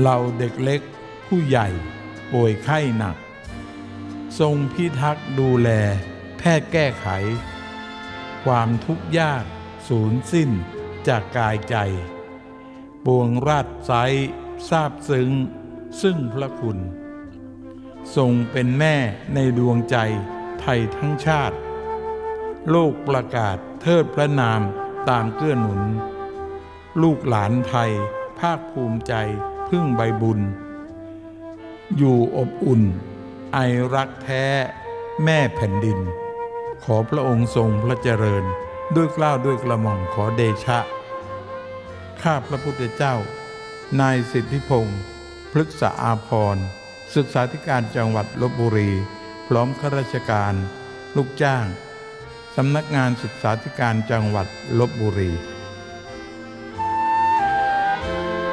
เราเด็กเล็กผู้ใหญ่ป่วยไข้หนัก ทรงพิทักษ์ดูแลแพทย์แก้ไข ความทุกข์ยากสูญสิ้นจากกายใจ ปวงราชไซทราบซึ้ง ซึ่งพระคุณ ทรงเป็นแม่ในดวงใจไทยทั้งชาติ โลกประกาศเทิดพระนามตามเกื้อหนุน ลูกหลานไทยภาคภูมิใจ พึ่งใบบุญ อยู่อบอุ่น ไอรักแท้ แม่แผ่นดิน ขอพระองค์ทรงพระเจริญด้วยกล้าวด้วยกระหม่อมขอเดชะ ข้าพระพุทธเจ้า นายสิทธิพงศ์พฤกษอาพรศึกษาธิการจังหวัดลบบุรี พร้อมข้าราชการ ลูกจ้าง สำนักงานศึกษาธิการจังหวัดลบบุรี